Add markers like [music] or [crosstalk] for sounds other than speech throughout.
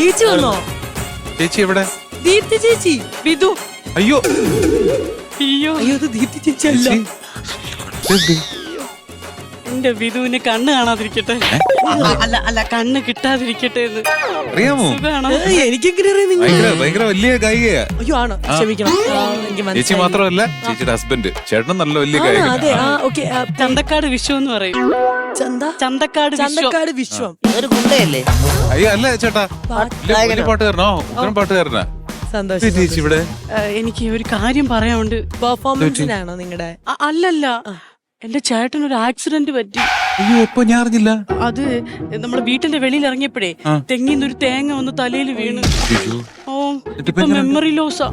ചേച്ചി വന്നോ? ചേച്ചി എവിടെ? ദീപ്തി ചേച്ചി. വിധു അയ്യോ. അയ്യോ അയ്യോ ഇത് ദീപ്തി ചേച്ചി. അല്ല ചേച്ചി? എന്റെ വിധുവിന് കണ്ണ് കാണാതിരിക്കട്ടെ? അല്ല അല്ല കണ്ണ് കിട്ടാതിരിക്കട്ടെ എന്ന്. അറിയാമോ? സുഖാണോ? ഏയ്, എനിക്കെങ്ങനെ അറിയാം നിങ്ങൾ ഭയങ്കര ഭയങ്കര വലിയ ഗായികയാ. അയ്യോ ആണ്? ക്ഷമിക്കണം. ആ, എനിക്ക് ചേച്ചി മനസ്സിലായി. മാത്രമല്ല ചേച്ചിയുടെ ഹസ്ബൻഡ് ചേട്ടനും നല്ല വലിയ? ഗായകൻ അതെ ആ ഓക്കെ ചന്തക്കാട് വിശ്വം എന്ന് പറയും. ചന്ത? ചന്തക്കാട് വിശ്വം. ചന്തക്കാട് വിശ്വം. ഒരു ഗുണ്ടയല്ലേ? അയ്യോ അല്ല ചേട്ടാ. വലിയ- വലിയ പാട്ടുകാരനോ? ഉഗ്രം പാട്ടുകാരനാ. സന്തോഷം ചേച്ചി ഇവിടെ? ഏ, എനിക്ക് ഒരു കാര്യം പറയാനുണ്ട്. പെർഫോമൻസിനാണോ നിങ്ങളുടെ അ- അല്ലല്ല. എന്റെ ചേട്ടൻ ഒരു ആക്സിഡന്റ് പറ്റി. അയ്യോ എപ്പോ ഞാൻ അറിഞ്ഞില്ല. അത് നമ്മുടെ വീട്ടിന്റെ വെളിയിൽ ഇറങ്ങിയപ്പോഴേ തെങ്ങിന്ന് ഒരു തേങ്ങ വന്ന് തലയിൽ വീണ്. ഓ ഇപ്പൊ മെമ്മറി ലോസാ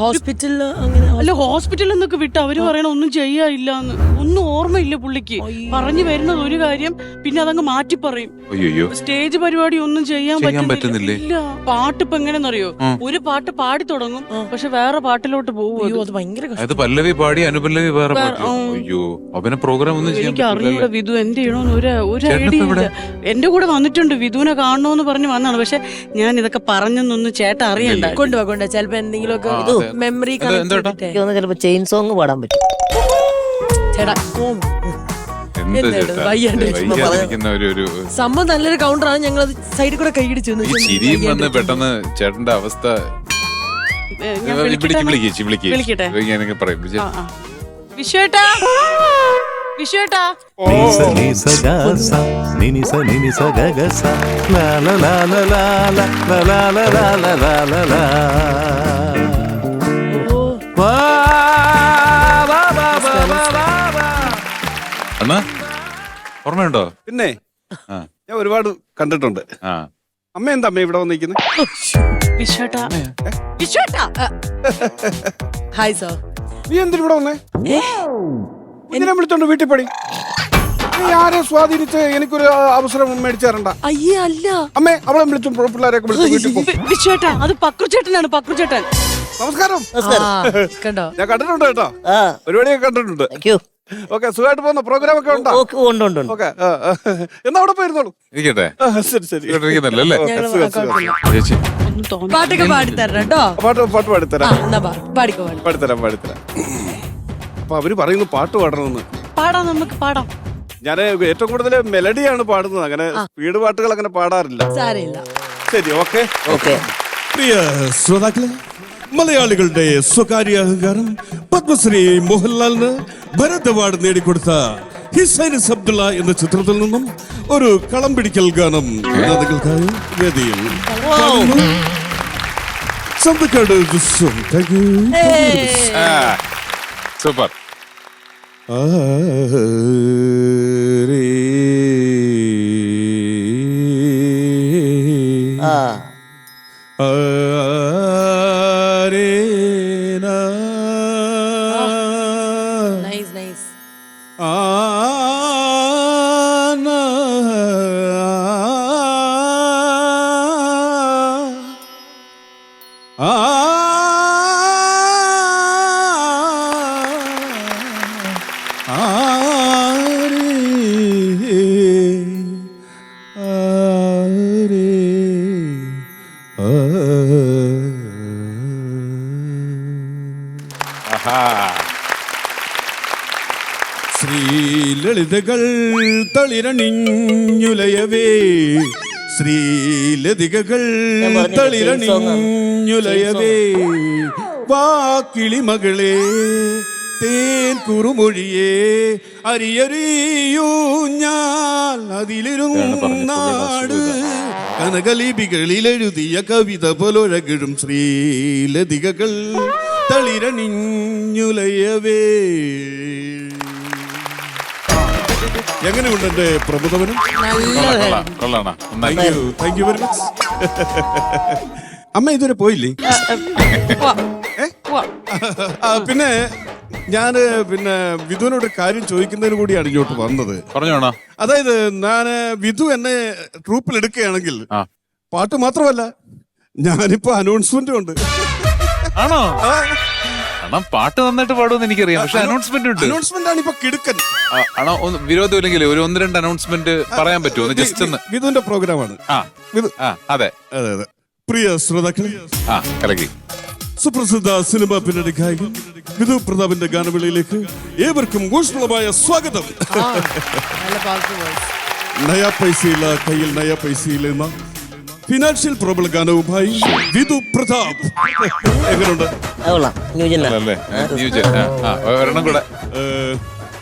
ഹോസ്പിറ്റലിൽ അങ്ങനെ അല്ല ഹോസ്പിറ്റലിൽ നിന്നൊക്കെ വിട്ട് അവർ പറയണ ഒന്നും ചെയ്യാനില്ലാന്ന്. ഒന്നും ഓർമ്മയില്ല പുള്ളിക്ക്. പറഞ്ഞു വരുന്നത് ഒരു കാര്യം പിന്നെ അതങ്ങ് മാറ്റി പറയും. അയ്യോ സ്റ്റേജ് പരിപാടി ഒന്നും ചെയ്യാൻ പറ്റുന്നില്ല. ഇല്ല. പാട്ട് ഇപ്പൊ എങ്ങനെയെന്നറിയോ ഒരു പാട്ട് പാടി തുടങ്ങും. പക്ഷെ വേറെ പാട്ടിലോട്ട് പോകും അയ്യോ അത്. ഭയങ്കര കഷ്ടം. അത് പല്ലവി പാടി അനുപല്ലവി വേറെ പാടി അയ്യോ അവനെ പ്രോഗ്രാം ഒന്നും ചെയ്യാൻ എനിക്ക് അറിയില്ല വിധു എന്ത് ചെയ്യണോന്ന് ഒരു ഒരു ചേട്ടനിപ്പോ ഐഡിയ? ഇല്ല. എന്റെ കൂടെ വന്നിട്ടുണ്ട്. വിധുവിനെ കാണണോന്ന് പറഞ്ഞു വന്നാണ് പക്ഷെ ഞാൻ ഇതൊക്കെ പറഞ്ഞെന്നൊന്നും ചേട്ടൻ അറിയണ്ട. കൊണ്ടുവാ കൊണ്ടുവാ. ചിലപ്പോ എന്തെങ്കിലുമൊക്കെ. മെമ്മറി ചിലപ്പോ ചെയിൻ സോങ് പാടാൻ പറ്റും ചേട്ടാ ഓ, എന്താ എന്താ ഇത്? ചേട്ടാ വയ്യാണ്ട് വയ്യാതിരിക്കുന്ന ഒരു ഒരു സംഭവം നല്ലൊരു കൗണ്ടറാണ് ഞങ്ങൾ സൈഡിൽ കൂടെ കൈയടിച്ചു ഈ ചിരിയും വന്ന് പെട്ടെന്ന് ചേട്ടന്റെ അവസ്ഥ വിളിക്ക് വിളിക്കട്ടെ? ഞാനൊക്കെ പറയും ഓർമ്മയുണ്ടോ? പിന്നെ ആ. ഞാൻ ഒരുപാട് കണ്ടിട്ടുണ്ട്. ആ. അമ്മ എന്താ അമ്മ ഇവിടെ വന്നിരിക്കുന്നത് വിശ്വേട്ടാ. വിശ്വേട്ടാ? ഹായ് സർ നീ എന്തിനു ഇവിടെ വന്നേ? എന്തിനാ വിളിച്ചോണ്ട് വീട്ടിൽ പടി. നീ ആരെ സ്വാധീനിച്ച് എനിക്കൊരു അവസരം മേടിച്ചാറണ്ട അയ്യേ അല്ല. അമ്മേ അവളെ വിളിച്ചു പിള്ളേരെയൊക്കെ വിളിച്ചു വീട്ടിൽ അത് പക്രുചേട്ടനാണ് പക്രുചേട്ടൻ. നമസ്കാരം. കണ്ടോ? ഞാൻ കണ്ടിട്ടുണ്ട് കേട്ടോ. പരിപാടിയൊക്കെ കണ്ടിട്ടുണ്ട്. താങ്ക് യു ഓക്കെ സുഖമായിട്ട് പോകുന്ന. പ്രോഗ്രാം ഒക്കെ ഉണ്ടോ? ഓക്കെ ഉണ്ട് ഉണ്ട് ഓക്കെ എന്നാ അവിടെ പോയിരുന്നോളൂ. ഇരിക്കട്ടെ? ശരി ശരി. ഇരിക്കുന്നില്ല അല്ലേ ഞങ്ങൾ സുഖം, സുഖം. ചേച്ചി. പാട്ടൊക്കെ പാടിത്തരണം കേട്ടോ. പാട്ട് പാട്ട് പാടിത്തരാം. പാടിക്കോ പാടി പാടിത്തരാം പാടിത്തരാം. അപ്പൊ അവർ പറയുന്നു പാട്ട് പാടണമെന്ന്. പാടാം നമുക്ക് പാടാം. ഞാൻ ഏറ്റവും കൂടുതൽ മെലഡിയാണ് പാടുന്നത്. അങ്ങനെ സ്പീഡ് പാട്ടുകൾ അങ്ങനെ പാടാറില്ല. സാരമില്ല. ശരി ഓക്കെ. ഓക്കെ. പ്രിയ ശ്രോതാക്കളെ മലയാളികളുടെ സ്വകാര്യ അഹങ്കാരം പത്മശ്രീ മോഹൻലാലിന് ഭരത് അവാർഡ് നേടിക്കൊടുത്ത ഹിസൈനസ് അബ്ദുള്ള എന്ന ചിത്രത്തിൽ നിന്നും ഒരു കളം പിടിക്കൽ ഗാനം നിങ്ങൾക്കായി വേദിയിൽ വിശ്വം സൂപ്പർ. ആ നൈസ് ശ്രീലളിതകൾ തളിരണിഞ്ഞുലയവേ ശ്രീലതികകൾ ഞാൻ പറഞ്ഞില്ലേ, വാ കിളിമകളെ തേൻ കുറുമൊഴിയേ അരിയറിയൂ ഞാൻ. അതിലിരുന്നാട് കനകലിപികളിൽ എഴുതിയ കവിത പോലൊഴകിടും ശ്രീലതികകൾ തളിരണിഞ്ഞുലയവേ. എങ്ങനെയുണ്ട് എന്റെ കൊള്ളാം കൊള്ളാണ thank you thank you very much അമ്മ ഇതുവരെ പോയില്ലേ. പിന്നെ ഞാൻ പിന്നെ വിധുവിനോട് ഒരു കാര്യം ചോദിക്കുന്നതിന് കൂടിയാണ് ഇങ്ങോട്ട് വന്നത്. പറഞ്ഞോണോ അതായത് ഞാൻ വിധു എന്നെ ട്രൂപ്പിൽ എടുക്കുകയാണെങ്കിൽ പാട്ട് മാത്രമല്ല ഞാനിപ്പോ അനൗൺസ്മെന്റും ഉണ്ട്. ആണോ? പാട്ട് നന്നായിട്ട് പാടുമെന്ന് എനിക്കറിയാം പക്ഷെ അനൗൺസ്മെന്റ് ഉണ്ട്. അനൗൺസ്മെന്റ് ആണ് ഇപ്പൊ കിടുക്കൻ. ആണോ ഒന്ന് വിരോധം ഇല്ലെങ്കിൽ ഒരു ഒന്ന് രണ്ട് അനൗൺസ്മെന്റ് പറയാൻ പറ്റുമോ? ജസ്റ്റ് ഒന്ന്. വിധുവിന്റെ പ്രോഗ്രാം ആണ്. വിധു ആ അതെ. അതെ അതെ. പ്രിയ ശ്രോതാക്കളെ ആ കലക്കി സുപ്രസിദ്ധ സിനിമ പിന്നണി ഗായകൻ വിധു പ്രതാപിന്റെ ഗാനമേളയിലേക്ക് ഏവർക്കും ഊഷ്മളമായ സ്വാഗതം. നയാ പൈസയില്ല കയ്യിൽ നയാ പൈസയില്ല ഫിനാൻഷ്യൽ പ്രോബ്ലം ഗാനവുമായി വിധു പ്രതാപ്. എങ്ങനെയുണ്ട്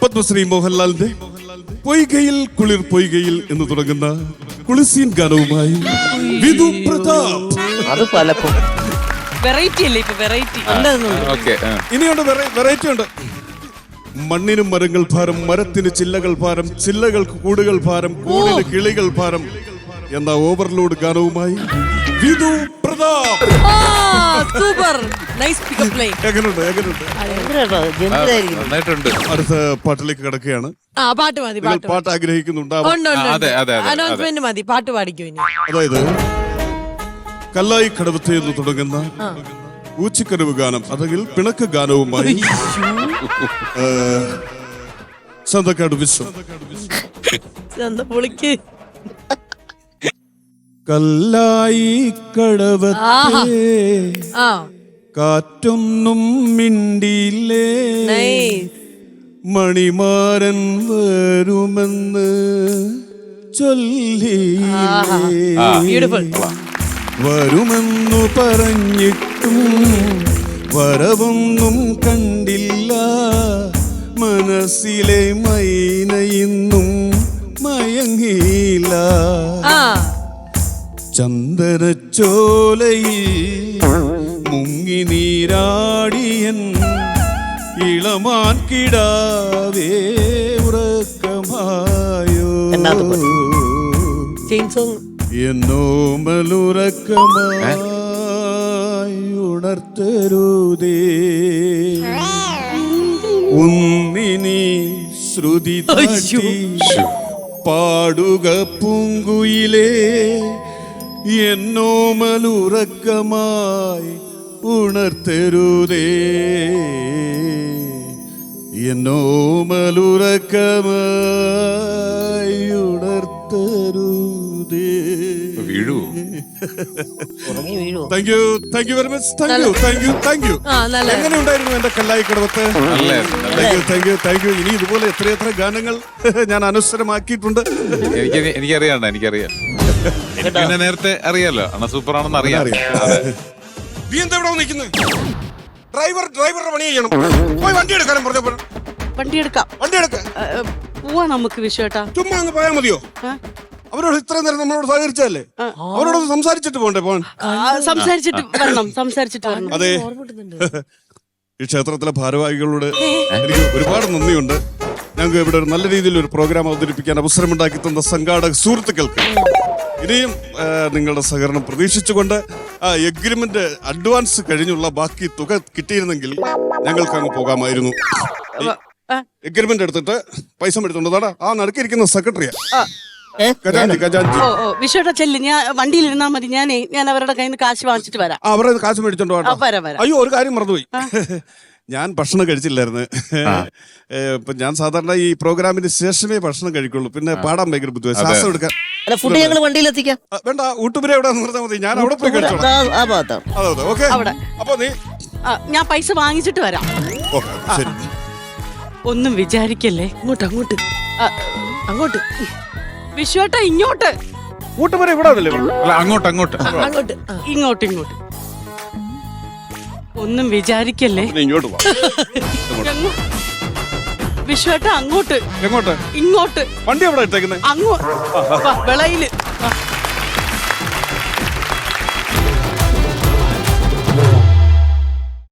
പത്മശ്രീ മോഹൻലാലിന്റെ പൊയ്കയിൽ കുളിർ പൊയ്കയിൽ എന്ന് തുടങ്ങുന്ന കുളിസീൻ ഗാനവുമായി വിധു പ്രതാപ്. അത് പലപ്പോ വെറൈറ്റി അല്ലേ ഇപ്പൊ വെറൈറ്റി ഓക്കെ ഇനിയുണ്ട് വെറൈറ്റി ഉണ്ട് മണ്ണിനും മരങ്ങൾ ഭാരം മരത്തിന് ചില്ലകൾ ഭാരം ചില്ലകൾക്ക് കൂടുകൾ ഭാരം കൂടിന് കിളികൾ ഭാരം. എന്ന overload ഗാനവുമായി Vidhu Prathap. Super nice pickup line എങ്ങനെയുണ്ട് എങ്ങനെയുണ്ട് ഗംഭീരായിരിക്കും നന്നായിട്ടുണ്ട്. അടുത്ത പാട്ടിലേക്ക് കിടക്കുകയാണ്. ആ പാട്ട് മതി പാട്ട് ആഗ്രഹിക്കുന്നുണ്ടാവും ഉണ്ട് ഉണ്ട് ആ, അതെ, അതെ, അതെ, അനൗൺസ്മെന്റ് മതി പാട്ട് പാടിക്കോ ഇനി. അതായത് കല്ലായി കടവത്തെ എന്ന് തുടങ്ങുന്ന ഊച്ചിക്കരവ് ഗാനം അല്ലെങ്കിൽ പിണക്ക് ഗാനവുമായി ചന്തക്കാട് വിശ്വം. പൊളിക്ക്. കല്ലായി കടവത്തെ കാറ്റൊന്നും മിണ്ടിയില്ലേ? മണിമാരൻ വരുമെന്ന് ചൊല്ലിയില്ലേ? ബ്യൂട്ടിഫുൾ. വരുമെന്നു പറഞ്ഞിട്ടും വരവൊന്നും കണ്ടില്ല. മനസ്സിലെ മൈന ഇന്നും മയങ്ങിയില്ല ചന്ദനച്ചോലയിൽ മുങ്ങി നീരാടിയൻ ഇളമാൻ കിടാവേ ഉറക്കമായോ? Chain song എന്നോമലുറക്കമായി ഉണർത്തരുതേ. ഒന്നിനി ശ്രുതി പാടുക പൂങ്കുയിലേ. എന്നോമലുറക്കമായി ഉണർത്തരുതേ. എന്നോമലുറക്കമായി ഉണർത്തരുതേ വീഴുവോ ഉറങ്ങി വീഴുവോ? Thank you thank you very much thank you thank you thank you ആ നല്ല എങ്ങനെയുണ്ടായിരുന്നു എന്റെ കല്ലായി കടവത്ത് thank you thank you thank you ഇനി ഇതുപോലെ എത്രയെത്ര ഗാനങ്ങൾ [laughs] ഞാൻ അനുസരമാക്കിയിട്ടുണ്ട് എനിക്ക് എനിക്കറിയാണ്ട എനിക്കറിയാം പിന്നെ നേരത്തെ അറിയാലോ അണ്ണ സൂപ്പർ ആണെന്ന് അറിയാം. നീ എന്താ ഇവിടെ നിൽക്കുന്നത് ഡ്രൈവർ ഡ്രൈവറുടെ പണി ചെയ്യണം. പോയി വണ്ടി എടുക്കാനും പറഞ്ഞപ്പോൾ വണ്ടി എടുക്കാം. വണ്ടി എടുക്ക. പോവാ നമുക്ക് വിഷയട്ടാ ചുമ്മാ അങ്ങ് പോയാൽ മതിയോ? അവരോട് ഇത്രയും നേരം നമ്മളോട് സഹകരിച്ചല്ലേ അവരോട് സംസാരിച്ചിട്ട് പോണ്ടേ പോ ആ, സംസാരിച്ചിട്ട് വരണം സംസാരിച്ചിട്ട് വരണം. അതെ. ഈ ക്ഷേത്രത്തിലെ ഭാരവാഹികളോട് എനിക്ക് ഒരുപാട് നന്ദിയുണ്ട്. ഞങ്ങൾക്ക് ഇവിടെ ഒരു നല്ല രീതിയിൽ ഒരു പ്രോഗ്രാം അവതരിപ്പിക്കാൻ അവസരമുണ്ടാക്കി തന്ന സംഘാടക സുഹൃത്തുക്കൾക്ക്. ഇനിയും ആ, നിങ്ങളുടെ സഹകരണം പ്രതീക്ഷിച്ചുകൊണ്ട് ആ എഗ്രിമെന്റ് അഡ്വാൻസ് കഴിഞ്ഞുള്ള ബാക്കി തുക കിട്ടിയിരുന്നെങ്കിൽ ഞങ്ങൾക്ക് അങ്ങ് പോകാമായിരുന്നു. എഗ്രിമെന്റ് എടുത്തിട്ട് പൈസ എടുത്തുകൊണ്ട് താടാ ആ നടുക്കിരിക്കുന്ന സെക്രട്ടറിയാ ഏ? ഖജാൻജി ഖജാൻജി ഓ ഓ വിശ്വേട്ടാ ചെല്ല് ഞാൻ വണ്ടിയിൽ ഇരുന്നാ മതി. ഞാനേ ഞാൻ അവരുടെ കയ്യിൽ നിന്ന് കാശ് വാങ്ങിച്ചിട്ട് വരാം. അവരെ കാശ് മേടിച്ചോണ്ട് ആ. വരാം, വരാം. അയ്യോ ഒരു കാര്യം മറന്നുപോയി. ഞാൻ ഭക്ഷണം കഴിച്ചില്ലായിരുന്നു. ഏ, ഇപ്പൊ ഞാൻ സാധാരണ ഈ പ്രോഗ്രാമിന് ശേഷമേ ഭക്ഷണം കഴിക്കുള്ളൂ. പിന്നെ പാടാൻ ഭയങ്കര ബുദ്ധിമുട്ട്. ശ്വാസം എടുക്കാൻ അല്ല ഫുഡ് ഞങ്ങൾ വണ്ടിയിൽ എത്തിക്കാം ആ, വേണ്ട ഊട്ടുപുര എവിടെ നിർത്താൻ മതി. ഞാൻ അവിടെ പോയി കഴിച്ചോളാം. ആ- ആ ഭാഗത്താണ് അതെ അതെ ഓക്കെ. അവിടെ. അപ്പൊ നീ ആ, ഞാൻ പൈസ വാങ്ങിച്ചിട്ട് വരാം. ഓക്കെ ശരി. ഒന്നും വിചാരിക്കല്ലേ? അങ്ങോട്ട് അങ്ങോട്ട്. ആ, അങ്ങോട്ട്. വിശ്വേട്ടാ ഇങ്ങോട്ട്. ഊട്ടുപുര ഇവിടെ അതല്ലേ അല്ല അങ്ങോട്ട് അങ്ങോട്ട്. അങ്ങോട്ട്. ആ. ഇങ്ങോട്ട് ഇങ്ങോട്ട്. ഒന്നും വിചാരിക്കല്ലേ? പിന്നെ ഇങ്ങോട്ട് വാ. [laughs] വിശ്വട്ട അങ്ങോട്ട്. എങ്ങോട്ട്? ഇങ്ങോട്ട്. വണ്ടി എവിടെ ഇട്ടേക്കുന്നത് അങ്ങോട്ട് വിളയിൽ.